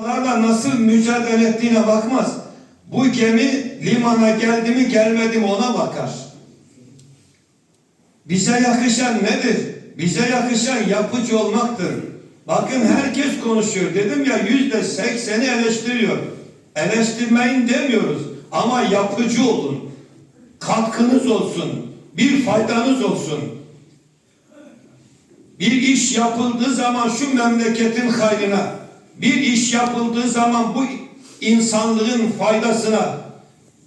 Onlarla nasıl mücadele ettiğine bakmaz. Bu gemi limana geldi mi gelmedi mi ona bakar. Bize yakışan nedir? Bize yakışan yapıcı olmaktır. Bakın herkes konuşuyor. Dedim ya yüzde sekseni eleştiriyor. Eleştirmeyin demiyoruz. Ama yapıcı olun. Katkınız olsun. Bir faydanız olsun. Bir iş yapıldığı zaman şu memleketin hayrına, bir iş yapıldığı zaman bu insanlığın faydasına,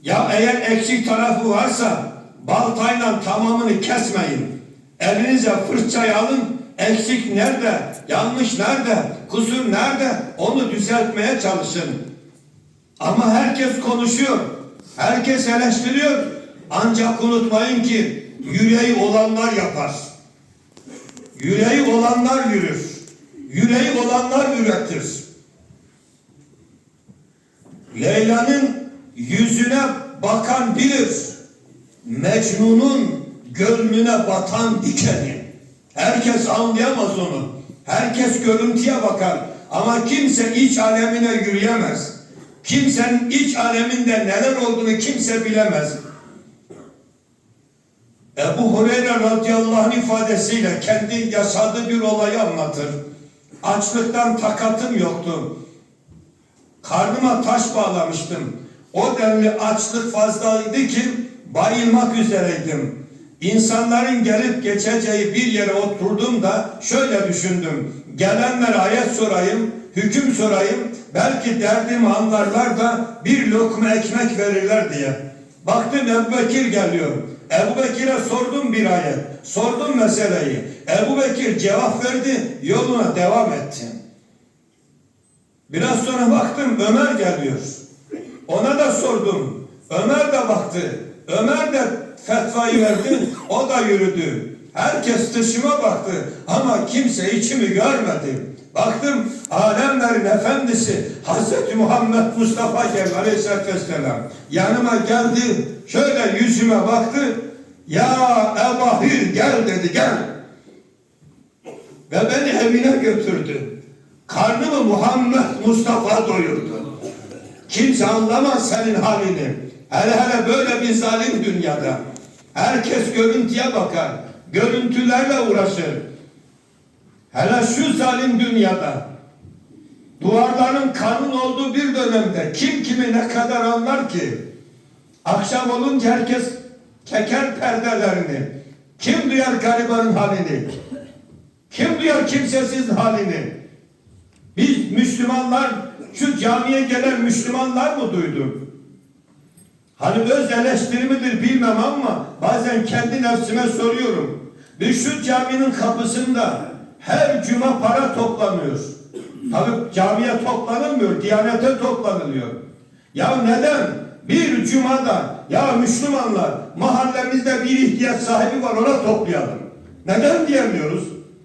ya eğer eksik tarafı varsa baltayla tamamını kesmeyin. Elinize fırçayı alın, eksik nerede, yanlış nerede, kusur nerede onu düzeltmeye çalışın. Ama herkes konuşuyor, herkes eleştiriyor. Ancak unutmayın ki yüreği olanlar yapar. Yüreği olanlar yürür. Yüreği olanlar üretir. Leyla'nın yüzüne bakan bilir. Mecnun'un gönlüne batan dikeni. Herkes anlayamaz onu. Herkes görüntüye bakar. Ama kimse iç alemine yürüyemez. Kimsenin iç aleminde neler olduğunu kimse bilemez. Ebu Hureyre radıyallahu anh ifadesiyle kendi yaşadığı bir olayı anlatır. Açlıktan takatım yoktu. Karnıma taş bağlamıştım. O denli açlık fazlaydı ki bayılmak üzereydim. İnsanların gelip geçeceği bir yere oturdum da şöyle düşündüm. Gelenlere ayet sorayım, hüküm sorayım. Belki derdimi anlarlar da bir lokma ekmek verirler diye. Baktım Ebu Bekir geliyor. Ebu Bekir'e sordum bir ayet. Sordum meseleyi. Ebu Bekir cevap verdi. Yoluna devam etti. Biraz sonra baktım Ömer geliyor. Ona da sordum. Ömer de baktı. Ömer de fetvayı verdi. O da yürüdü. Herkes dışıma baktı. Ama kimse içimi görmedi. Baktım alemlerin efendisi Hazreti Muhammed Mustafa geldi aleyhissalatü vesselam. Yanıma geldi. Şöyle yüzüme baktı. Ya Ebahir gel dedi gel. Ve beni evine götürdü. Karnımı Muhammed Mustafa doyurdu. Kimse anlamaz senin halini. Hele hele böyle bir zalim dünyada. Herkes görüntüye bakar. Görüntülerle uğraşır. Hele şu zalim dünyada duvarların kanın olduğu bir dönemde kim kimi ne kadar anlar ki? Akşam olunca herkes çeker perdelerini. Kim duyar garibanın halini? Kim duyar kimsesizin halini? Biz Müslümanlar şu camiye gelen Müslümanlar mı duyduk? Hani öz eleştiri midir bilmem ama bazen kendi nefsime soruyorum. Biz şu caminin kapısında her cuma para toplanıyor. Tabi camiye toplanılmıyor, diyanete toplanılıyor. Ya neden? Bir cumada ya Müslümanlar mahallemizde bir ihtiyaç sahibi var ona toplayalım. Neden diyemiyoruz?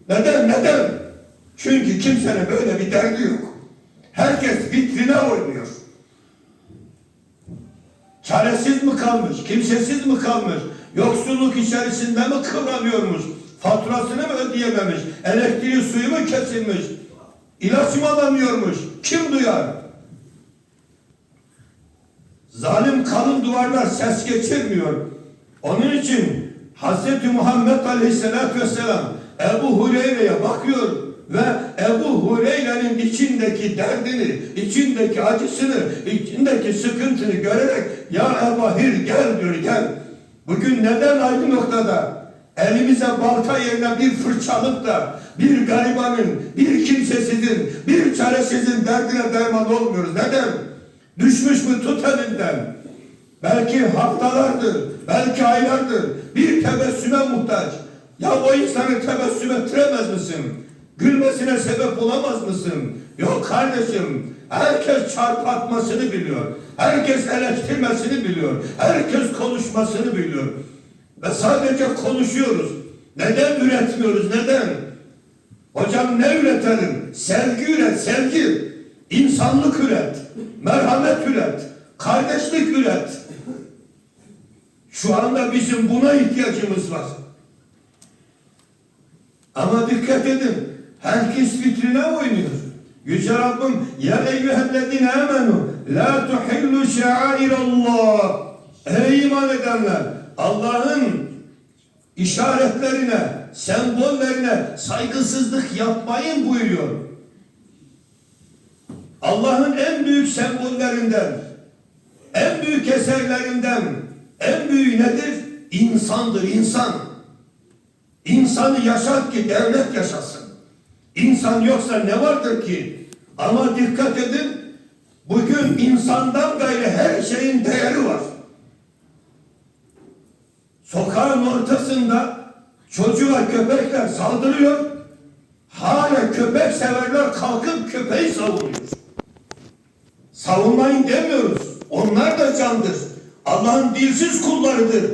Neden? Neden? Çünkü kimsenin böyle bir derdi yok. Herkes vitrine oynuyor. Çaresiz mi kalmış? Kimsesiz mi kalmış? Yoksulluk içerisinde mi kıvranıyormuş? Faturasını mı ödeyememiş? Elektriği suyu mu kesilmiş? İlaç mı alamıyormuş? Kim duyar? Zalim kalın duvarlar ses geçirmiyor. Onun için Hz. Muhammed Aleyhisselatü Vesselam Ebu Hureyre'ye bakıyor ve Ebu Hureyre'nin içindeki derdini, içindeki acısını, içindeki sıkıntını görerek ya Ebahir gel diyor gel. Bugün neden aynı noktada elimize balta yerine bir fırçalık da bir garibanın, bir kimsesizin, bir çaresizin derdine derman olmuyoruz. Neden? Düşmüş mü tut elinden. Belki haftalardır, belki aylardır bir tebessüme muhtaç. Ya o insanı tebessüm ettiremez misin? Gülmesine sebep olamaz mısın? Yok kardeşim. Herkes çarpatmasını biliyor. Herkes eleştirmesini biliyor. Herkes konuşmasını biliyor. Ve sadece konuşuyoruz. Neden üretmiyoruz? Neden? Hocam ne üretelim? Sevgi üret, sevgi. İnsanlık üret. Merhamet üret. Kardeşlik üret. Şu anda bizim buna ihtiyacımız var. Ama dikkat edin. Herkes vitrine oynuyor. Yüce Rabbim ya eyyühellezine amenu la tuhillu şairallah Ey iman edenler Allah'ın işaretlerine, sembollerine saygısızlık yapmayın buyuruyor. Allah'ın en büyük sembollerinden, en büyük eserlerinden, en büyüğü nedir? İnsandır, insan. İnsanı yaşat ki devlet yaşasın. İnsan yoksa ne vardır ki? Ama dikkat edin, bugün insandan gayrı her şeyin değeri var. Sokağın ortasında çocuğa köpekler saldırıyor. Hala köpek severler kalkıp köpeği savunuyor. Savunmayın demiyoruz. Onlar da candır. Allah'ın dilsiz kullarıdır.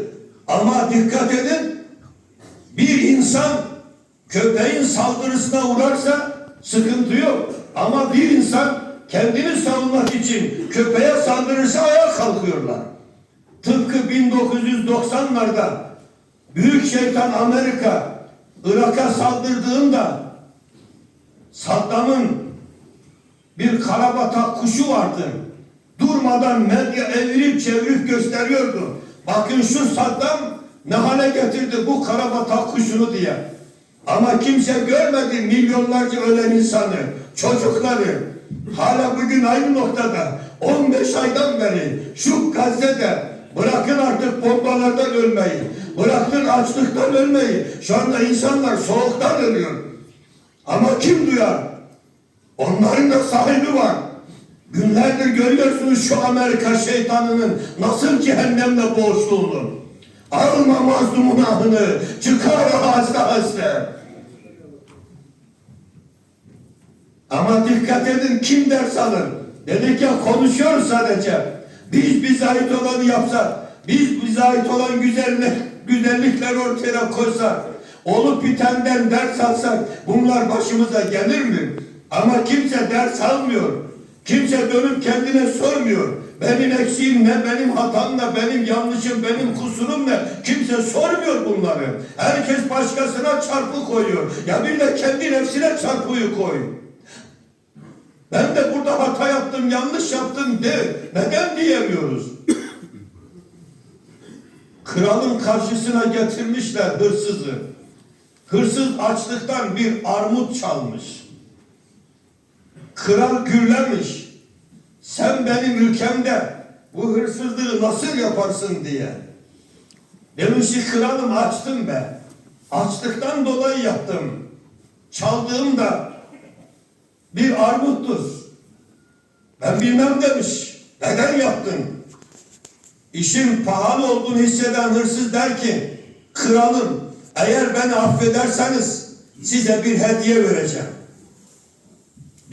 Ama dikkat edin. Bir insan köpeğin saldırısına uğrarsa sıkıntı yok. Ama bir insan kendini savunmak için köpeğe saldırırsa ayağa kalkıyorlar. Tıpkı 1990'larda Büyük Şeytan Amerika Irak'a saldırdığında Saddam'ın bir karabatak kuşu vardı. Durmadan medya evirip çevirip gösteriyordu. Bakın şu Saddam ne hale getirdi bu karabatak kuşunu diye. Ama kimse görmedi milyonlarca ölen insanı, çocukları. Hala bugün aynı noktada 15 aydan beri şu Gazze'de bırakın artık bombalardan ölmeyi, bırakın açlıktan ölmeyi. Şu anda insanlar soğuktan ölüyor. Ama kim duyar? Onların da sahibi var. Günlerdir görüyorsunuz şu Amerika şeytanının nasıl cehennemle boğuştuğunu. Alma mazlumun ahını, çıkar hasta hasta. Ama dikkat edin kim ders alır? Dedik ya konuşuyoruz sadece. Biz bize ait olanı yapsak, biz bize ait olan güzellik, güzellikler ortaya koysak, olup bitenden ders alsak bunlar başımıza gelir mi? Ama kimse ders almıyor. Kimse dönüp kendine sormuyor. Benim eksiğim ne, benim hatam ne, benim yanlışım, benim kusurum ne? Kimse sormuyor bunları. Herkes başkasına çarpı koyuyor. Ya bir de kendi nefsine çarpıyı koy. Ben de burada hata yaptım, yanlış yaptım de. Neden diyemiyoruz? Kralın karşısına getirmişler hırsızı. Hırsız açlıktan bir armut çalmış. Kral gürlemiş. Sen benim ülkemde bu hırsızlığı nasıl yaparsın diye. Demiş ki kralım açtım be. Açlıktan dolayı yaptım. Çaldığım da bir armuttur. Ben bilmem demiş. Neden yaptın? İşin pahalı olduğunu hisseden hırsız der ki, kralım eğer beni affederseniz size bir hediye vereceğim.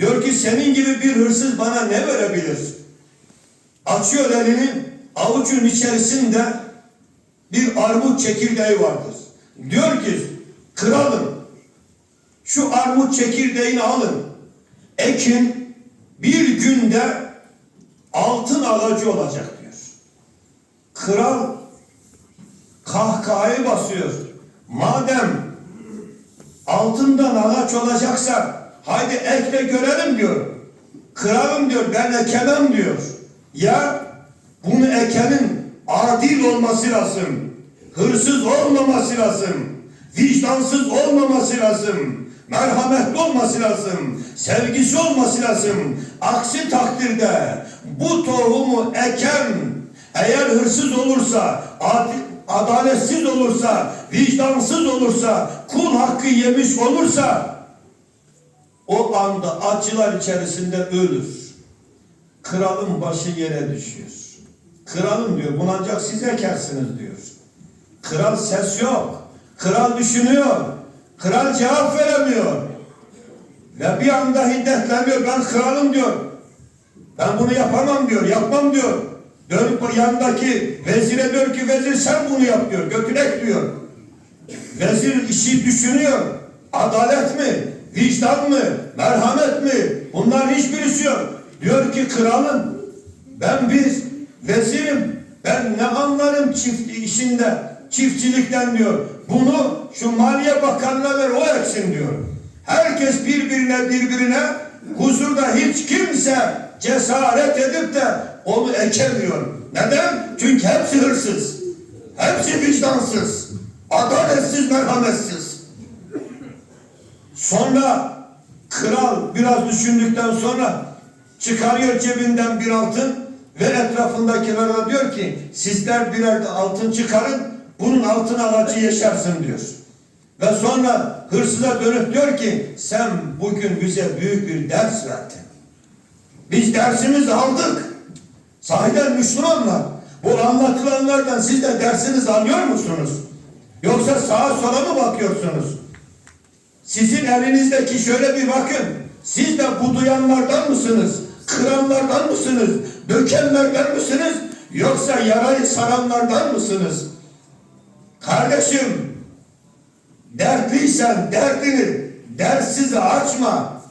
Diyor ki senin gibi bir hırsız bana ne verebilir? Açıyor elini, avucun içerisinde bir armut çekirdeği vardır. Diyor ki, kralım şu armut çekirdeğini alın, ekin bir günde altın ağacı olacak diyor. Kral kahkahayı basıyor. Madem altından ağaç olacaksa haydi ek de görelim diyor. Kralım diyor ben ekemem diyor. Ya bunu ekenin adil olması lazım. Hırsız olmaması lazım. Vicdansız olmaması lazım. Merhametli olması lazım. Sevgisi olması lazım. Aksi takdirde bu tohumu eken eğer hırsız olursa, adil, adaletsiz olursa, vicdansız olursa, kul hakkı yemiş olursa o anda acılar içerisinde ölür. Kralın başı yere düşüyor. Kralım diyor bunu ancak siz ekersiniz diyor. Kral ses yok. Kral düşünüyor. Kral cevap veremiyor. Ve bir anda hiddetleniyor. Ben kralım diyor. Ben bunu yapamam diyor. Yapmam diyor. Dönüp o yandaki vezire diyor ki vezir sen bunu yap diyor. Götürek diyor. Vezir işi düşünüyor. Adalet mi? Vicdan mı? Merhamet mi? Bunlar hiçbirisi yok. Diyor ki kralım ben bir vezirim. Ben ne anlarım çift işinde, çiftçilikten diyor. Bunu şu Maliye Bakanı'na ver o etsin diyor. Herkes birbirine birbirine huzurda hiç kimse cesaret edip de onu ekemiyor. Neden? Çünkü hepsi hırsız. Hepsi vicdansız. Adaletsiz, merhametsiz. Sonra kral biraz düşündükten sonra çıkarıyor cebinden bir altın ve etrafındakilere diyor ki sizler birer de altın çıkarın bunun altın alacı yaşarsın diyor. Ve sonra hırsıza dönüp diyor ki sen bugün bize büyük bir ders verdin. Biz dersimizi aldık. Sahiden Müslümanlar. Bu anlatılanlardan siz de dersinizi alıyor musunuz? Yoksa sağa sola mı bakıyorsunuz? Sizin elinizdeki şöyle bir bakın. Siz de bu duyanlardan mısınız? Kıranlardan mısınız? Dökenlerden misiniz? Yoksa yarayı saranlardan mısınız? Kardeşim, dertliysen derdini dersiz açma.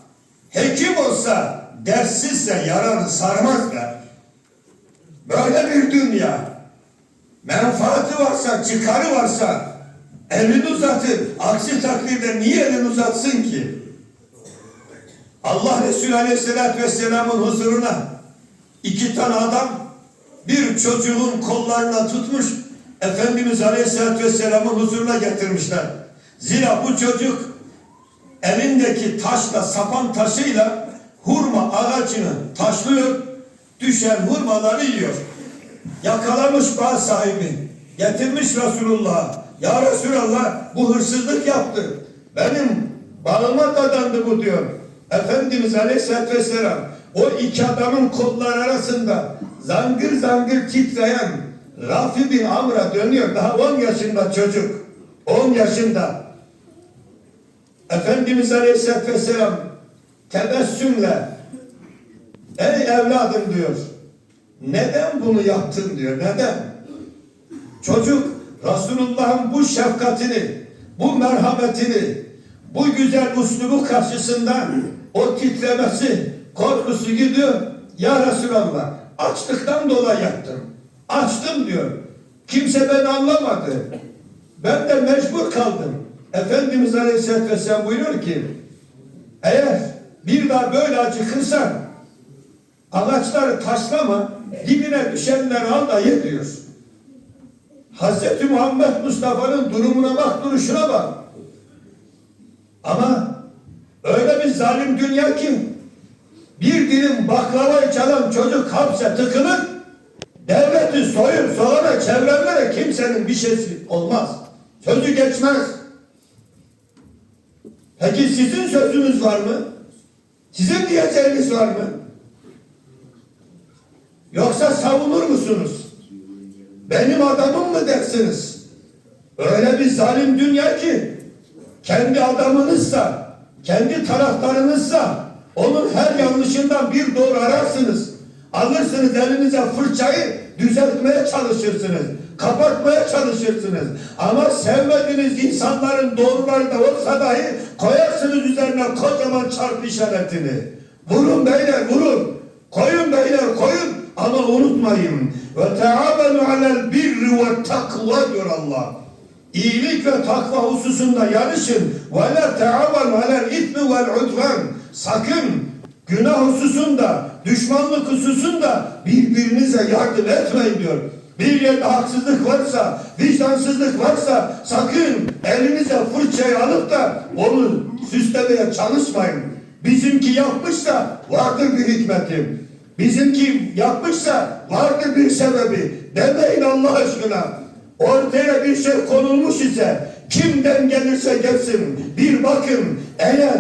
Hekim olsa derssizse yaranı sarmaz der. Böyle bir dünya. Menfaati varsa, çıkarı varsa elini uzatır. Aksi takdirde niye elini uzatsın ki? Allah Resulü Aleyhisselatü Vesselam'ın huzuruna iki tane adam bir çocuğun kollarına tutmuş Efendimiz Aleyhisselatü Vesselam'ın huzuruna getirmişler. Zira bu çocuk elindeki taşla, sapan taşıyla hurma ağacını taşlıyor, düşen hurmaları yiyor. Yakalamış bağ sahibi, getirmiş Resulullah. Ya Resulallah bu hırsızlık yaptı. Benim bağıma dadandı bu diyor. Efendimiz Aleyhisselatü Vesselam o iki adamın kolları arasında zangır zangır titreyen Rafi bin Amr'a dönüyor. Daha 10 yaşında çocuk. 10 yaşında. Efendimiz Aleyhisselatü Vesselam tebessümle Ey evladım diyor. Neden bunu yaptın diyor. Neden? Çocuk Resulullah'ın bu şefkatini, bu merhametini, bu güzel uslubu karşısında o titremesi, korkusu gidiyor. Ya Resulallah açlıktan dolayı yaptım. Açtım diyor. Kimse beni anlamadı. Ben de mecbur kaldım. Efendimiz Aleyhisselatü Vesselam buyuruyor ki eğer bir daha böyle acıkırsan ağaçları taşlama dibine düşenleri al da ye diyor. Hazreti Muhammed Mustafa'nın durumuna bak, duruşuna bak. Ama öyle bir zalim dünya ki bir dilim baklavayı çalan çocuk hapse tıkılır, devleti soyup solana çevrenlere kimsenin bir şeysi olmaz. Sözü geçmez. Peki sizin sözünüz var mı? Sizin diyeceğiniz var mı? Yoksa savunur musunuz? Benim adamım mı dersiniz? Öyle bir zalim dünya ki kendi adamınızsa, kendi taraftarınızsa onun her yanlışından bir doğru ararsınız. Alırsınız elinize fırçayı düzeltmeye çalışırsınız. Kapatmaya çalışırsınız. Ama sevmediğiniz insanların doğruları da olsa dahi koyarsınız üzerine kocaman çarpı işaretini. Vurun beyler vurun. Koyun beyler koyun. Ama unutmayın. Ve teavenu alel birri ve takva diyor Allah. İyilik ve takva hususunda yarışın. Ve la teavenu alel itmi vel udvan. Sakın günah hususunda, düşmanlık hususunda birbirinize yardım etmeyin diyor. Bir yerde haksızlık varsa, vicdansızlık varsa sakın elinize fırçayı alıp da onu süslemeye çalışmayın. Bizimki yapmışsa vardır bir hikmeti. Bizimki yapmışsa vardır bir sebebi. Demeyin Allah aşkına. Ortaya bir şey konulmuş ise kimden gelirse gelsin bir bakın eğer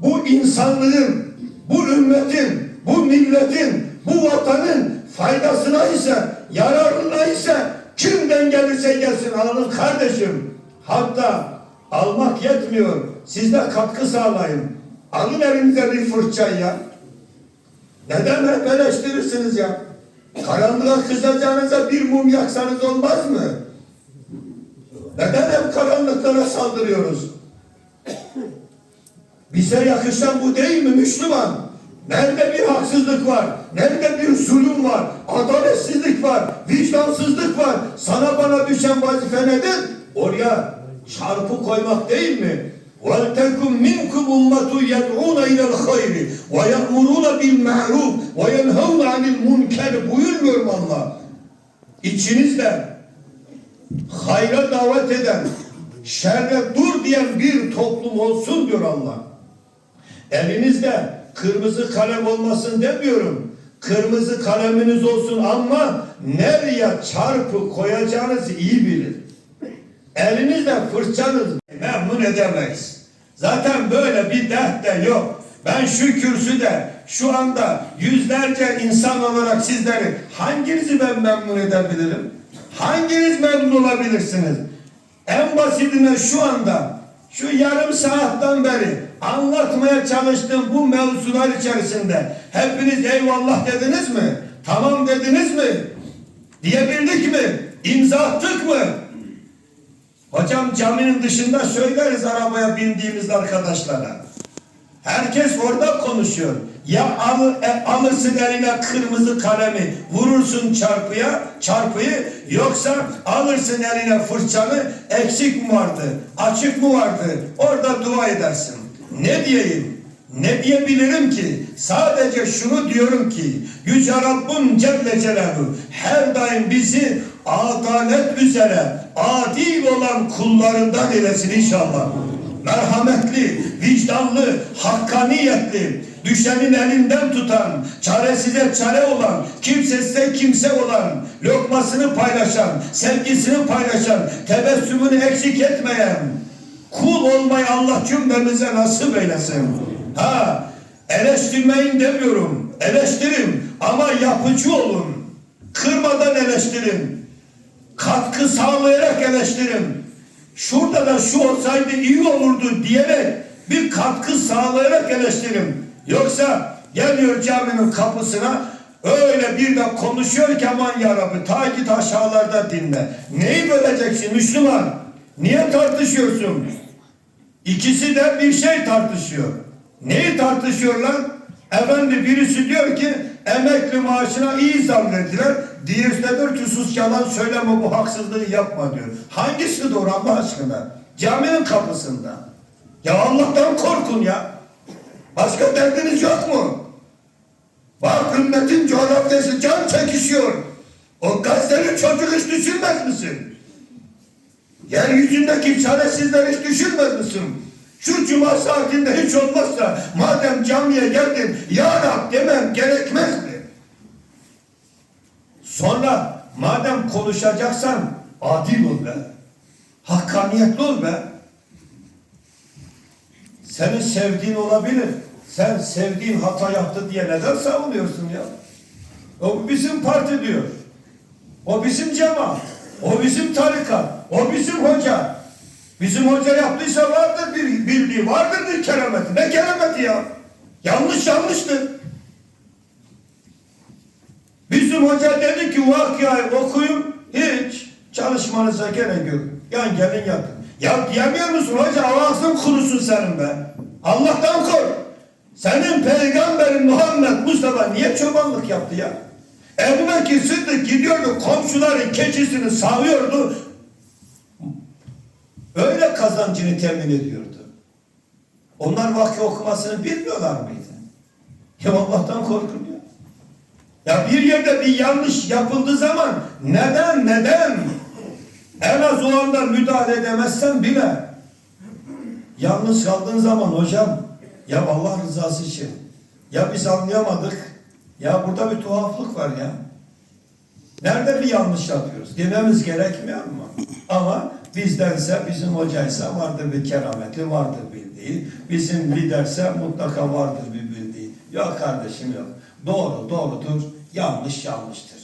bu insanlığın, bu ümmetin, bu milletin, bu vatanın faydasına ise, yararına ise kimden gelirse gelsin alın kardeşim. Hatta almak yetmiyor. Siz de katkı sağlayın. Alın elinize bir fırçayı ya. Neden hep eleştirirsiniz ya? Karanlığa kızacağınıza bir mum yaksanız olmaz mı? Neden hep karanlıklara saldırıyoruz? Bize yakışan bu değil mi Müslüman? Nerede bir haksızlık var? Nerede bir zulüm var? Adaletsizlik var? Vicdansızlık var? Sana bana düşen vazife nedir? Oraya çarpı koymak değil mi? وَلْتَكُمْ مِنْكُمْ اُمَّةٌ يَدْعُونَ اِلَى الْخَيْرِ وَيَأْمُرُونَ بِالْمَعْرُوفِ وَيَنْهَوْنَ عَنِ الْمُنْكَرِ buyurmuyor mu Allah? İçinizde hayra davet eden, şerre dur diyen bir toplum olsun diyor Allah. Elinizde kırmızı kalem olmasın demiyorum. Kırmızı kaleminiz olsun ama nereye çarpı koyacağınızı iyi bilin. Elinizde fırçanız memnun edemeyiz. Zaten böyle bir dert de yok. Ben şu kürsüde şu anda yüzlerce insan olarak sizleri hanginizi ben memnun edebilirim? Hanginiz memnun olabilirsiniz? En basitine şu anda şu yarım saatten beri anlatmaya çalıştığım bu mevzular içerisinde hepiniz eyvallah dediniz mi? Tamam dediniz mi? Diyebildik mi? İmza attık mı? Hocam caminin dışında söyleriz arabaya bindiğimiz arkadaşlara. Herkes orada konuşuyor. Ya al, e, alırsın eline kırmızı kalemi vurursun çarpıya, çarpıyı yoksa alırsın eline fırçanı eksik mi vardı, açık mı vardı orada dua edersin. Ne diyeyim? Ne diyebilirim ki? Sadece şunu diyorum ki Yüce Rabbim Celle Celaluhu her daim bizi adalet üzere adil olan kullarından eylesin inşallah merhametli, vicdanlı, hakkaniyetli, düşenin elinden tutan, çaresize çare olan, kimsesize kimse olan, lokmasını paylaşan, sevgisini paylaşan, tebessümünü eksik etmeyen, kul olmayı Allah cümlemize nasip eylesin. Ha, eleştirmeyin demiyorum, eleştirin ama yapıcı olun. Kırmadan eleştirin. Katkı sağlayarak eleştirin şurada da şu olsaydı iyi olurdu diyerek bir katkı sağlayarak eleştirim. Yoksa geliyor caminin kapısına öyle bir de konuşuyor ki aman yarabbi ta git aşağılarda dinle. Neyi böleceksin Müslüman? Niye tartışıyorsun? İkisi de bir şey tartışıyor. Neyi tartışıyorlar? Efendi birisi diyor ki emekli maaşına iyi zam verdiler. Diğerisi de diyor ki sus yalan söyleme bu haksızlığı yapma diyor. Hangisi doğru Allah aşkına? Caminin kapısında. Ya Allah'tan korkun ya. Başka derdiniz yok mu? Bak ümmetin coğrafyası can çekişiyor. O Gazze'li çocuk hiç düşünmez misin? Yeryüzündeki çaresizler hiç düşünmez misin? Şu cuma saatinde hiç olmazsa madem camiye geldim ya Rab demem gerekmez mi? Sonra madem konuşacaksan adil ol be. Hakkaniyetli ol be. Senin sevdiğin olabilir. Sen sevdiğin hata yaptı diye neden savunuyorsun ya? O bizim parti diyor. O bizim cemaat. O bizim tarikat. O bizim hoca. Bizim hoca yaptıysa vardır bir bildiği, vardır bir kerameti. Ne kerameti ya? Yanlış yanlıştır. Bizim hoca dedi ki vakıayı okuyun, hiç çalışmanıza gerek yok. Yan gelin yatın. Ya diyemiyor musun hoca ağzın kurusun senin be. Allah'tan kork. Senin peygamberin Muhammed Mustafa niye çobanlık yaptı ya? Ebu Bekir Sıddık gidiyordu komşuların keçisini sağıyordu. Öyle kazancını temin ediyordu. Onlar vakı okumasını bilmiyorlar mıydı? Ya Allah'tan korkun ya. Ya bir yerde bir yanlış yapıldığı zaman neden neden? En az o anda müdahale edemezsen bile yalnız kaldığın zaman hocam ya Allah rızası için ya biz anlayamadık ya burada bir tuhaflık var ya. Nerede bir yanlış yapıyoruz? Dememiz gerekmiyor mu? Ama bizdense bizim hocaysa vardır bir kerameti, vardır bildiği. Bizim liderse mutlaka vardır bir bildiği. Yok kardeşim yok. Doğru doğrudur, yanlış yanlıştır.